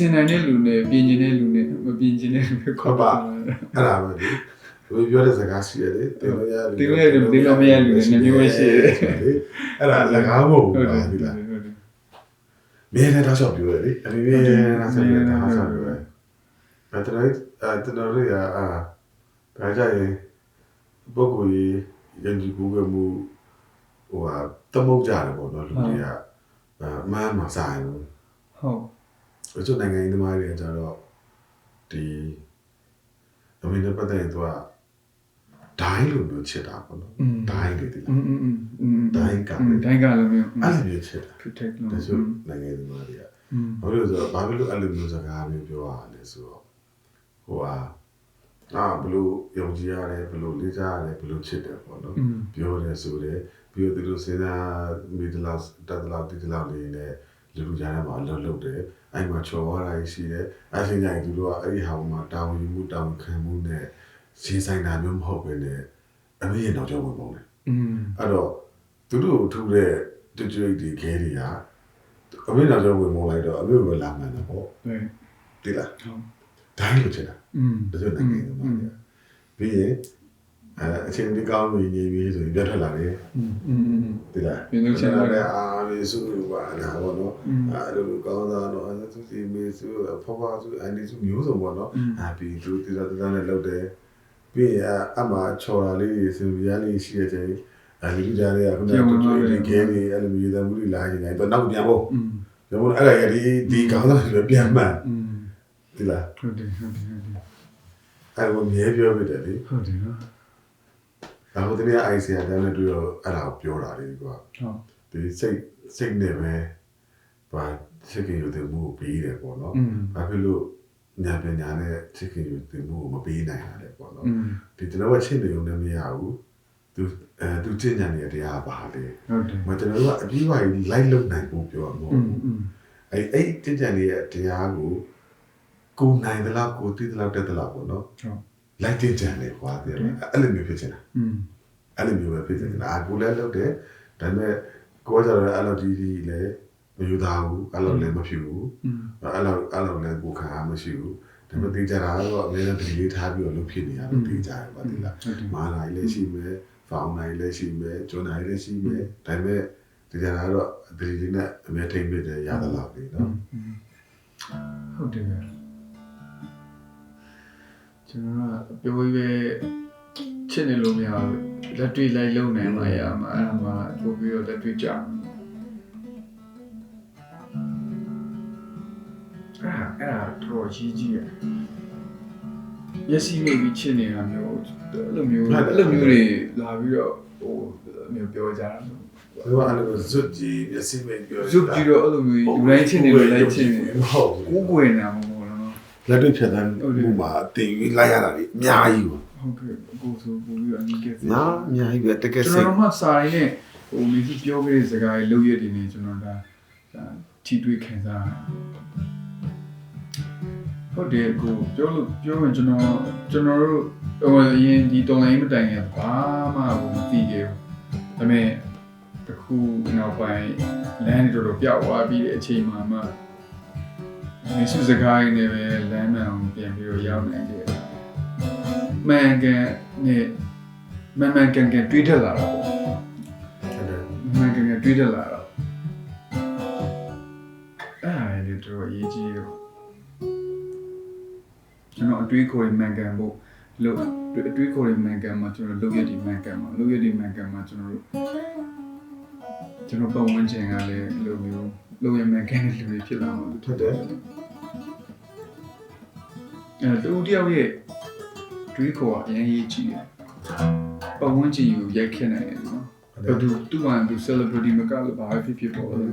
တဲ့ပြင်ပြင်ဆင်နိုင်တဲ့လူနဲ့ပြင်ကျင်တဲ့လူနဲ့မပြင်ကျင်တဲ့လူပဲခေါ်ပါအဲ့ဒါပဲလေဘယ်ပြောတဲ့စကားရှိရတယ်တင်လို့ရတယ်တင်လို့ရတယ်တင်လို့မရလူတွေနှစ်မျိုးပဲရှိတယ်အဲ့ဒါလကားမဟုတ်ဟုတ်ဘူးတယ်ပါဟုတ်ဒီတယ်လားဟုတ်တယ်မင်းလည်းတော့ရှော့ပြောရလေအမေမင်းလည်းတော့ဆက်ပြောတာဟာဆက်ပြောရအဲ့ဒါလည်းအဲ့ဒါလည်းရအာဒါကြရင်ပုဂ္ဂိုလ်ကြီးယဉ်ကျေးမှုကမှုဟိုဟာတမုတ်ကြတယ်ပေါ့နော်လူတွေကအာမမ်းမဆိုင်ဘူးဟုတ် တချို့နိုင်ငံရေးသမားတွေကကြတော့ဒီအမေနဲ့ပတ်သက်ရင်သူကဒိုင်းလိုမျိုးချစ်တာပေါ့နော်ဒိုင်းလေဒီလားဒိုင်းကဒိုင်းကလိုမျိုးအဲ့လိုမျိုးချစ်တာ protect လို့တချို့နိုင်ငံရေးသမားတွေကဘာလို့ဆိုတော့ဘာဖြစ်လို့အဲ့လိုမျိုးစကားမျိုးပြောရလဲဆိုတော့ဟိုဟာအာဘလို့ယုံကြည်ရတယ်ဘလို့လေးစားရတယ်ဘလို့ချစ်တယ်ပေါ့နော်ပြောတယ်ဆိုတယ်ပြီးတော့သူတို့စဉ်းစားမိသလားတတ်သလားတိသလားနေနဲ့ လူလူကြားထဲမှာအလုပ်လုပ်တယ်အဲ့မှာချော်သွားတာရှိတယ်အဲ့ဒီညရင်သူတို့ကအဲ့ဒီဟာမှာတာဝန်ယူမှုတာဝန်ခံမှုနဲ့ရှင်းဆိုင်တာမျိုးမဟုတ်ဘဲနဲ့အမေရဲ့နောက်ကျောဝင်ပုံတယ် อืม အဲ့တော့သူတို့ကိုထူတဲ့တူတူဒီခဲတွေကအမေနောက်ကျောဝင်ပုံလိုက်တော့အမေကိုလာမှန်းတယ်ပေါ့ 对 တိလား ဟုတ် ဒိုင်းလိုချင်တာ อืม တချို့နိုင်ငံတွေမှာပြီးရင် အဲအချိန်ဒီကောင်းလို့နေပြီးဆိုရင်ပြတ်ထွက်လာတယ် อืมอืมอืม ဒီလား ပြင်လို့ချင်တာ လည်းအာမေစုပါနာဘောနော် อืม အဲလိုကောင်းတာတော့အဲသူစီမေစုဖဖစုအန်ဒီစုမျိုးစုံပေါ့နော် อืม အာပြီးသူတိတာတာနဲ့လောက်တယ်ပြီးရင်အမချော်တာလေးစင်ပြားလေးရှိတဲ့ချိန်အဲလူကြားလေးကခုနကတူတူဒီဂဲလေးအဲ့လိုမျိုးသမှုတွေလာနေတယ်တော့နောက်ပြန်ဖို့ อืม ဒါမို့အဲ့ဒါရဒီဒီကောင်းတာတွေပြန်မှန် อืม ဒီလား ဟုတ်တယ်ဟုတ်တယ်ဟုတ်တယ် အဲ့လိုမြဲပြောပြတယ်လေ ဟုတ်တယ်နော် ဒါဟိုတနေ့ ICR တန်းနဲ့တွေ့တော့အဲ့ဒါကိုပြောတာလေကွာဟုတ်ဒီစိတ်စိတ်နဲ့ပဲဘာချစ်ခင်ယူတဲ့မှုကိုပေးတယ်ပေါ့နော်ဘာဖြစ်လို့ဉာဏ်ပညာနဲ့ချစ်ခင်ယူတဲ့မှုကိုမပေးနိုင်တာလေပေါ့နော်ဒီကျွန်တော်ကချစ်နေုံနဲ့မရဘူးသူအဲသူချစ်ဉာဏ်နဲ့တရားပါလေဟုတ်တယ်မကျွန်တော်ကအပြီးပါရင်လိုက်လုံနိုင်ဖို့ပြောမှာမဟုတ်ဘူးအဲ့အဲ့ချစ်ဉာဏ်ရဲ့တရားကိုကိုနိုင်သလားကိုသိသလားတက်သလားပေါ့နော်ဟုတ် လိုက်တင်ကြံနေကွာတဲ့အဲ့လိုမျိုးဖြစ်နေတာอืมအဲ့လိုမျိုးပဲဖြစ်နေတာအကူလည်းလုပ်တယ်ဒါပေမဲ့ကိုယ်ကကြတော့အဲ့လိုဒီဒီလည်းမယူသားဘူးအဲ့လိုလည်းမဖြစ်ဘူးအဲ့လိုအဲ့လိုလည်းကိုခံအားမရှိဘူးဒါပေမဲ့တေးကြတာတော့အများနဲ့ဒီလေးထားပြီးတော့လုပ်ဖြစ်နေရတော့တေးကြရပါသေးလားမာလာကြီးလည်းရှိမယ်ဖောင်နိုင်လည်းရှိမယ်ဂျွန်နိုင်လည်းရှိမယ်ဒါပေမဲ့တေးကြတာတော့ဒီလေးနဲ့အများထိမ့်ပြတယ်ရသလောက်လေနော်ဟုတ်တယ် ကျွန်တော်ကပြောပြီးပဲချစ်နေလို့မရဘူးလက်တွေ့လိုက်လုံနိုင်မှရမှာအဲ့ဒါမှပို့ပြီးတော့လက်တွေ့ကြမှာအဲ့ဒါအဲ့ဒါတော့ကြီးကြီးရမျက်စိမိတ်ပြီးချစ်နေတာမျိုးအဲ့လိုမျိုးအဲ့လိုမျိုးတွေလာပြီးတော့ဟိုမျိုးပြောကြတာမျိုးဘယ်မှာအဲ့လိုဇွတ်ကြီးမျက်စိမိတ်ပြောဇုတ်ကြည့်တော့အဲ့လိုမျိုးယူတိုင်းချစ်နေလို့လိုက်ချစ်နေမဟုတ်ကိုဘူးယ်ကိုယ်နာမဟုတ်ဘူးနော် လက်တွေ့ဖြတ်သန်းမှုမှာတင်ပြီးလိုက်ရတာလေအများကြီးပါဟုတ်ကဲ့ကိုဆိုပူပြီးအနိကဲညာအများကြီးပဲတကယ်ကျွန်စိတ်တော်မှစာရင်းနဲ့ဟိုမိသူပြောခဲ့တဲ့စကားတွေလုပ်ရတဲ့နေကျွန်တော်ဒါဒါထိတွေ့ခံစားဟုတ်တယ်ကိုပြောလို့ပြောရင်ကျွန်တော်ကျွန်တော်တို့ဟိုအရင်ဒီတော်လိုင်းမတိုင်ခင်ဘာမှမသိခဲ့ဘူးဒါပေမဲ့တခုနောက်ပိုင်းလမ်းတွေတော်တော်ပြောက်သွားပြီးတဲ့အချိန်မှာမှ မိစုစကားရင်းနဲ့ပဲလမ်းမှန်အောင်ပြန်ပြီးတော့ရောက်နိုင်တယ်မှန်ကန်နဲ့မှန်မှန်ကန်ကန်တွေးထက်လာတော့ပေါ့မှန်ကန်ကန်တွေးထက်လာတော့အဲ့ဒါလည်းတော်တော်အရေးကြီးရောကျွန်တော်အတွေးခေါ်ရင်မှန်ကန်ဖို့လို့အတွေးခေါ်ရင်မှန်ကန်မှာကျွန်တော်လုပ်ရည်မှန်ကန်မှာလုပ်ရည်မှန်ကန်မှာကျွန်တော်တို့ကျွန်တော်ပုံဝင်ခြင်းကလည်းအဲ့လိုမျိုးလုပ်ရမှန်ကန်တဲ့လူတွေဖြစ်လာမှာထွက်တယ် အဲတူတယောက်ရဲ့တွေးခေါ်အရင်ရေးကြည့်တယ်ပုံဝင်ခြင်းကိုရိုက်ခတ်နိုင်တယ်နော်ဘယ်သူသူ့မှာသူ celebrity မကလို့ဘာဖြစ်ဖြစ်ပေါ်လို့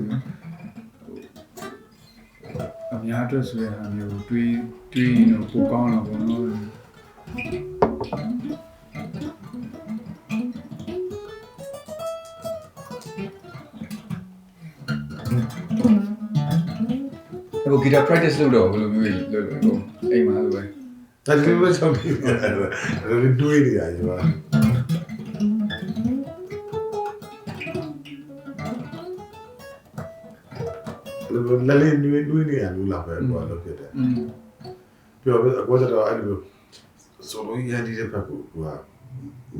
အများအတွက်ဆိုရတာမျိုးတွေးတွေးရင်တော့ပိုကောင်းလာပါတော့အခု guitar practice လုပ်တော့ဘယ်လိုမျိုးလုပ်လို့ဟိုအိမ်မှာလိုပဲ ဒါကြည့်မချပြီးတွေးနေတာယူပါလလေးနွေးနွေးနေရလို့လာပဲတော့လုပ်ဖြစ်တယ်။ပြောပြီးအကွက်ကတော့အဲ့လိုဆိုလို့ရန်ဒီတဲ့ဘက်ကက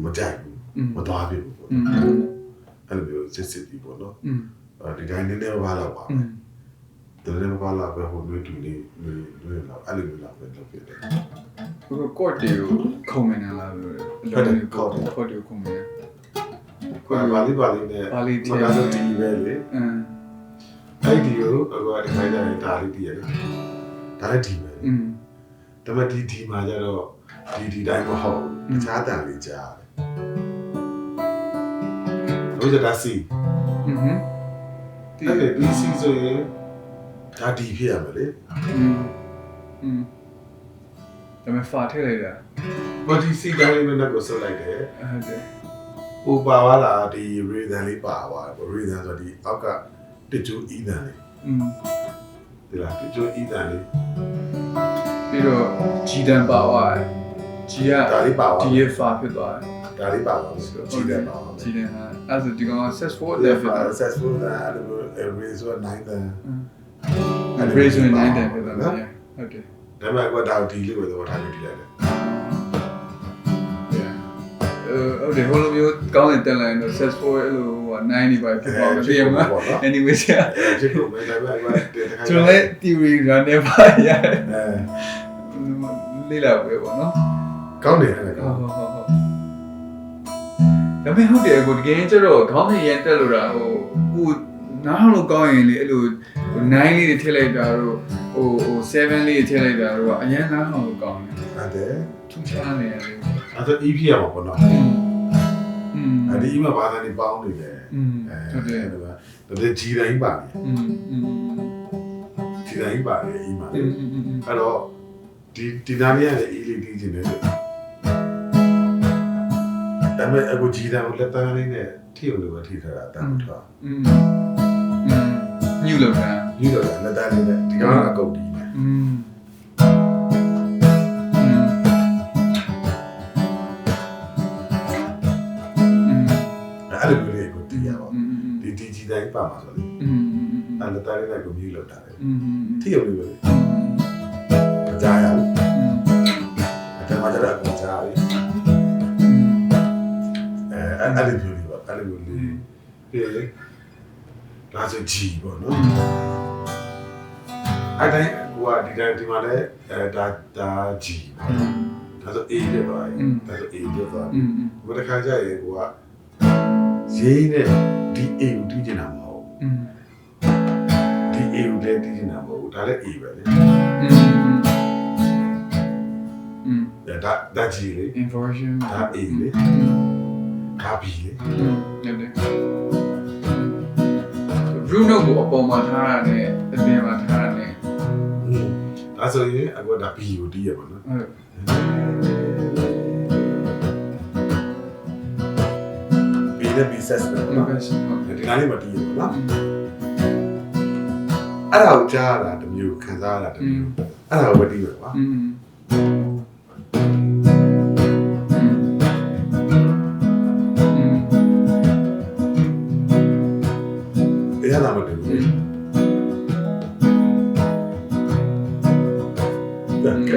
မတိုက်ဘူးမသွားပြဘူးပေါ့။အဲ့လိုမျိုးစစ်စစ်ပြီးပေါ့နော်။အဲဒီတိုင်းနည်းနည်းပါလာပါမယ်။ဒါလည်းပါလာပဲဟိုနွေးတူလေးနွေးနွေးလာအဲ့လိုမျိုးလာပဲလုပ်ဖြစ်တယ်။ ဘယ်ကော့တီကိုခုံမနေလားလို့ကော့ကော့တီကိုခုံမနေ ကွာပါဠိပါဠိနဲ့ ပါဠိတ မကဆိုတီပဲလေ อืม အဲ့ဒီကိုအကွာဒီခိုင်းကြရင်ဒါလေးတည်ရတယ်ဒါလည်းဒီပဲ อืม ဒါပေမဲ့ဒီဒီမှာကျတော့ဒီဒီတိုင်းမဟုတ်ဘူးတခြားတန်လေးကြားတယ်ဘုရားဒါစီ อืมဒီ အဲ့ဒီဒီစီဆိုရင်ဒါဒီဖြစ်ရမယ်လေ อืมอืม ဒါမဲ့ဖာထည့်လိုက်တာဘာဒီစီတိုင်းလေးနဲ့ကိုဆုပ်လိုက်တယ်ဟုတ်တယ်ဟိုပါသွားတာဒီရေသန်လေးပါသွားတယ်ရေသန်ဆိုဒီအောက်ကတကျူအီသန်လေးอืมဒီလားတကျူအီသန်လေးပြီးတော့ဂျီတန်ပါသွားတယ်ဂျီကဒါလေးပါသွားဒီရဲ့ဖာဖြစ်သွားတယ်ဒါလေးပါသွားဆိုကြည့်တယ်ပါသွားဂျီတန်ဟာအဲ့ဒါဒီကောင် successful တယ် level ဒါ successful ဒါအဲ့လိုရေဆို9တန်အဲ့ raise ဝင်နိုင်တယ်ဖြစ်သွားတယ်ဟုတ်တယ် ဒါပေမဲ့ကွာဒါဒီလေးပဲတော့ထားပြီးဒီလိုက်တယ်အဲဟုတ်တယ်ဟိုလိုမျိုးကောင်းတဲ့တက်လိုက်တော့ successful အဲ့လိုဟို90ပါဖြစ်သွားတယ်ပြန်မှာ anyway ဆရာချစ်လို့ပဲဒါပေမဲ့ကွာဒီတစ်ခါကျွန်တော်လည်း theory run နေပါရအဲလေ့လာပဲပေါ့နော်ကောင်းတယ်အဲ့ဟုဒါတ်ဟုတ်ဟုတ်ဟုတ်ဒါပေမဲ့ဟုတ်တယ်ကိုတကယ်ကျတော့ခေါင်းနဲ့ရန်တက်လို့တာဟို ဟိုနားလို့ကောင်းရင်လေအဲ့လို9လေးတွေထည့်လိုက်တာတော့ဟိုဟို7လေးတွေထည့်လိုက်တာတော့အရင်နားအောင်လို့ကောင်းတယ် ဟုတ်တယ် ထူးခြားနေရတယ် အဲ့ဒါ EP ရမှာပေါ့နော် อืมอืม အဲ့ဒီ EP မှာဘာသာနေပေါင်းနေတယ် อืม အဲ ဟုတ်တယ် ဒါကဒါကြီးတိုင်းပါနေ อืมอืม ကြီးတိုင်းပါနေ EP မှာ อืมอืมอืม အဲ့တော့ဒီဒီနာလေးရတယ် E လေးတီးခြင်းတယ်ဒါပေမဲ့အခုကြီးတိုင်းကိုလက်သားလေးနဲ့ထိအောင်လို့ပဲထိထားတာတမ်းထား อืมอืม ညှိလို့တာ ယူတော့လက်သားလေးနဲ့ဒီကောင်ကအကုတ်တီးနေ อืมอืมอืม အဲ့လိုမျိုးလေးကိုတီးရပါ อืม ဒီဒီကြီးတိုင်းပါမှာဆိုလေ อืมอืม အဲ့လက်သားလေးနဲ့ကိုမြည်လို့တာလေ อืม ထိအောင်လို့ပဲမကြားရဘူးဒါမှကြတော့မကြားဘူးအဲအဲ့အဲ့လိုမျိုးလေးပါအဲ့လိုမျိုးလေးပြေလေ ဒါဆို G ပေါ့နော်အဲ့တိုင်းကိုကဒီတိုင်းဒီမှာလည်းအဲဒါဒါ G ပေါ့ဒါဆို A တဲ့ပါဒါဆို A တဲ့ပါဘယ်တစ်ခါကြရင်ကိုကရေးနဲ့ဒီ A ကိုတီးကျင်တာမဟုတ်ဒီ A ကိုလည်းတီးကျင်တာမဟုတ်ဒါလည်း A ပဲလေဒါဒါ G လေ inversion ဒါ A လေဒါ B လေဟုတ်တယ် root node ကိုအပေါ်မှာထားရတယ်အပြင်မှာထားရတယ်ဒါဆိုရင်အခုဒါ B ကိုတီးရပါတော့ဟုတ် B နဲ့ B set ပဲဟုတ်နော်ကဲ့ဟုတ်ကဲ့ဒီနားလေးမတီးရပါနော်အဲ့ဒါကိုကြားရတာတစ်မျိုးခံစားရတာတစ်မျိုးအဲ့ဒါကိုပဲတီးရပါอืม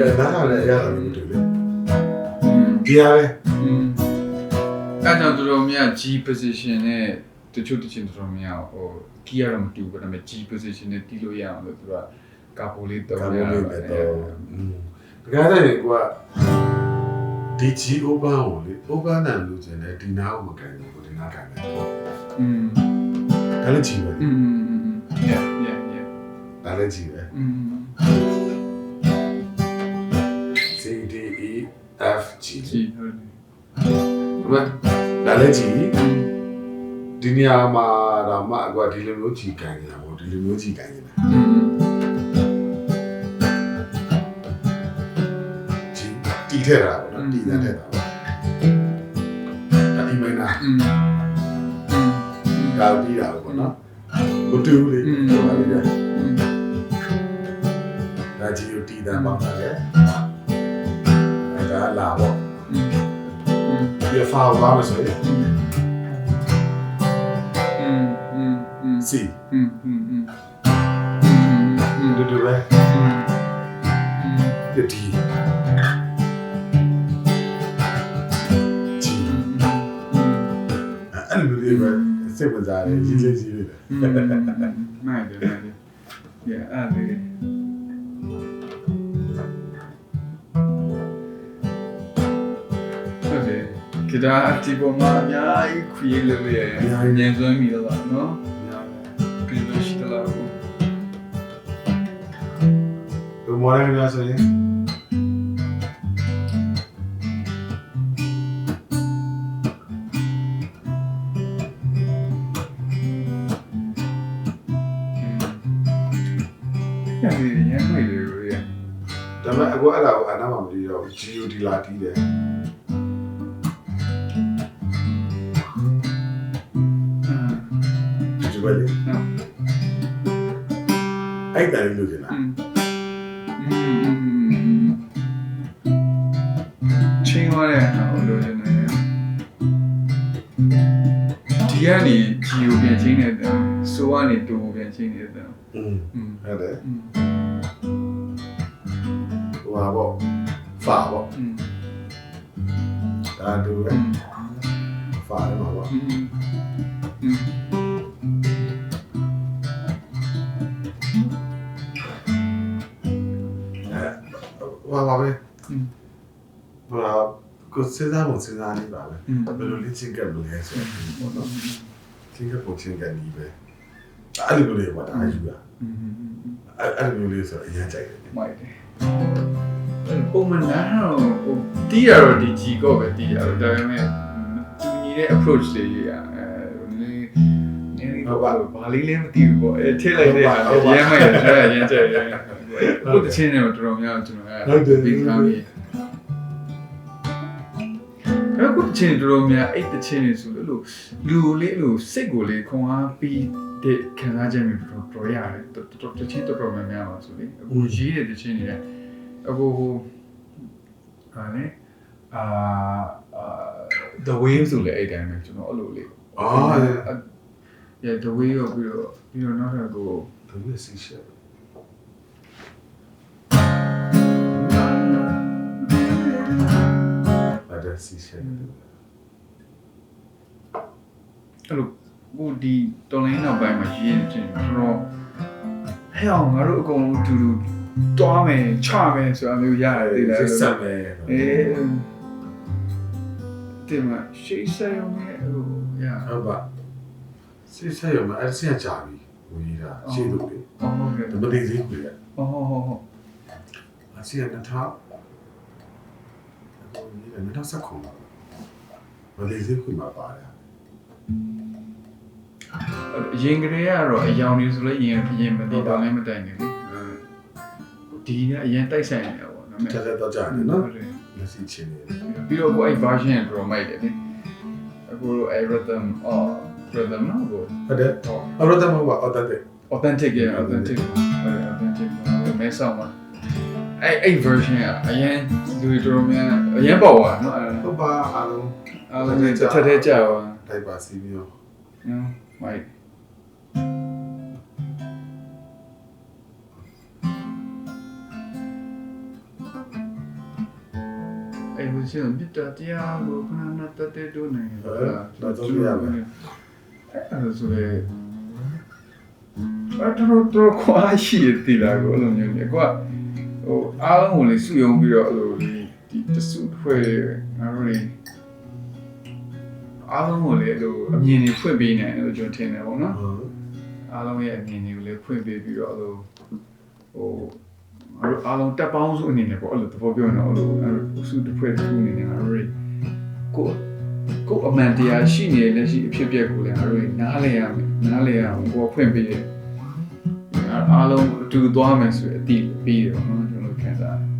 ဒါကဲဒါလည်းရတာမတူဘူး อืม ဒီရပဲ อืมအဲ့တော့တော်တော်များ G position နဲ့တချို့တချို့တော်တော်များဟို key ရတော့မတူဘူးဒါပေမဲ့ G position နဲ့တီးလို့ရအောင်လို့သူကကာပိုလေးတော့ ကာ ရ မို တ လေး ယ် နဲ့တော့တကယ်တည်းကွာဒီ G open ကိုလေ open နံလို့ကျင်တယ်ဒီနားကိုမကန်ဘူးဒီနားကန်တယ် อืม ဒါလည်း G ပဲ อืมอืม yeah yeah yeah ဒါလည်း G ပဲ อืม F G G ဟုတ်တယ်ဟုတ်ဒါလည်း G ဒီနေရာမှာတော့မအကွာဒီလိုမျိုး G ကန်နေတာပေါ့ဒီလိုမျိုး G ကန်နေတာ G တီးထဲတာပေါ့နော်တီးတဲ့ထဲတာပေါ့ဒါဒီမင်းလားဒါပြီးတာပေါ့နော်မတူဘူးလေဟိုပါလေဒါ G ကိုတီးတန်းပါပါလေ လေးပဲစိတ်ဝင်စားတယ်ကြီးလေးကြီးလေးတယ်อืมမိုက်တယ်မိုက်တယ်။ Yeah အဲ့ဒါ တယ်ဂီတာဒီပေါ်မှာအများကြီး create လုပ်ရရင်ဉာဏ်စွမ်းမိတော့တာနော်။ဒီလိုရှိတော့ဘူးဘယ်မော်ရယ်များဆိုရင်။အဲ့ဒီရမ်းမိုက်တယ်လို့ရဒါပေမဲ့အခုအဲ့ဒါကိုအနာမမပြီးတော့ GOD လာတီးတယ်။ ပဲလေ နော် အဲ့ဒါလေးလို့ကျင် ။ တာ อืมอืมချင်းသွားတဲ့ဟာကိုလိုချင်တယ်။ဒီကနေဂျီကိုပြန်ချင်းနေတဲ့ဆိုကနေတူကိုပြန်ချင်းနေတဲ့ อืม อืม ဟုတ်တယ် อืม ဟိုဟာပေါ့ဖာပေါ့ อืม ဒါတူပဲ อืม ဖာတယ်မှာပေါ့ อืมอืม ပါပါပဲဟိုကကိုစဉ်းစားဖို့စဉ်းစားနေပါပဲဘယ်လိုလေ့ကျင့်ကြမလဲဆိုတော့နော်သင်ကပုံချင်းကနေပဲအဲ့ဒီလိုလေးပါတာယူတာအဲ့အဲ့ဒီလိုလေးဆိုအရင်ကြိုက်တယ်မိုက်တယ်ပုံမှန်တော့ဟိုတီးရတော့ဒီကြီးကောပဲတီးရတော့ဒါပေမဲ့သူညီတဲ့ approach လေးရအဲနည်းနည်းဘာဘာလေးလဲမသိဘူးပေါ့အဲထည့်လိုက်တဲ့ဟာအရင်မှရတာအရင်ကြိုက်တယ် အခုတချင်းတွေတော်တော်များကျွန်တော်အဲပြီးသားပြီအခုတချင်းတော်တော်များအဲ့တချင်းတွေဆိုလို့လူလေးလူစိတ်ကိုလေးခွန်အားပြီးတဲ့ခံစားချက်မျိုးတော်တော်ရတယ်တော်တော်တချင်းတော်တော်များများပါဆိုလေအခုရေးတဲ့တချင်းတွေအခုဟိုဟာလေအာ the wave ဆိုလေအဲ့တိုင်းပဲကျွန်တော်အဲ့လိုလေးအာ yeah the way ကိုပြီးတော့ပြီးတော့နောက်ထပ်ကိုသူရဲ့စီရှက် အဲ့ဒါစီရှက်အဲ့လိုဟိုဒီတော်လိုင်းနောက်ပိုင်းမှာရေးရတဲ့ကျွန်တော်ဟဲ့အောင်ငါတို့အကုန်လုံးအတူတူတွားမယ်ချမယ်ဆိုတာမျိုးရတယ်သိလားစစ်ဆက်မယ်အေးဒီမှာရှိစေရုံနဲ့ဟိုရဟုတ်ပါစစ်ဆက်ရမှာအဲ့ဒါကြာပြီဟိုကြီးတာရှေ့လို့လေအော်ဟုတ်ကဲ့ဒါမသိသေးဘူးလေအော်ဟုတ်ဟုတ်ဟုတ်အစီရနှစ်ထောင် ဟိုကြီးလည်းနှစ်ထောင်ဆက်ခုံပါမသိသေးဘူးမှာပါတယ်အရင်ကလေးကတော့အယောင်နေဆိုလဲရင်ရင်မသိတော့လည်းမတိုင်နေလေဒီကအရင်တိုက်ဆိုင်နေတာပေါ့နော်တက်တက်တော့ကြာနေနော်လက်စီချင်းနေပြီးတော့ကိုအဲ့ version ကိုတော့မိုက်တယ်လေအခုလိုအဲ့ rhythm အော် rhythm နော်ကိုဟုတ်တယ်ဟောအဲ့တော့တော့ဘာ authentic authentic ရဲ့ authentic ဟုတ်တယ် authentic မဲဆောက်မှာ အဲ့အဲ့ version ကအရင်လူတွေတော်တော်များအရင်ပေါ့ကွာနော်အဲ့ဟုတ်ပါအားလုံးအားလုံးတစ်ထက်ထဲကြာပါတိုက်ပါစီမျိုးနော်မိုက်အဲ့လိုရှိရင်မြတ်တရားကိုခဏနာတတဲ့တို့နေအဲ့ဒါဆိုရဲအဲ့တော့တော့ခွာရှိတယ်လားကိုအဲ့လိုမျိုးလေကွာ ဟိုအားလုံးကိုလေစုယုံပြီးတော့အဲ့လိုလေဒီတစုဖွဲ့ငါတို့လေအားလုံးကိုလေအဲ့လိုအမြင်တွေဖွင့်ပေးနေတယ်လို့ကျွန်တော်ထင်တယ်ပေါ့နော်ဟုတ်အားလုံးရဲ့အမြင်တွေကိုလည်းဖွင့်ပေးပြီးတော့အဲ့လိုဟိုငါတို့အားလုံးတက်ပေါင်းစုအနေနဲ့ပေါ့အဲ့လိုသဘောပြောရင်တော့အဲ့လိုအဲ့လိုစုတစ်ဖွဲ့တစ်ခုအနေနဲ့ငါတို့ကိုကိုအမှန်တရားရှိနေတဲ့လက်ရှိအဖြစ်အပျက်ကိုလည်းငါတို့နားလည်ရမယ်နားလည်ရအောင်ကိုဖွင့်ပေးတယ်အားလုံးအတူသွားမယ်ဆိုရင်အတိပြီးတယ်ပေါ့နော် ကျွ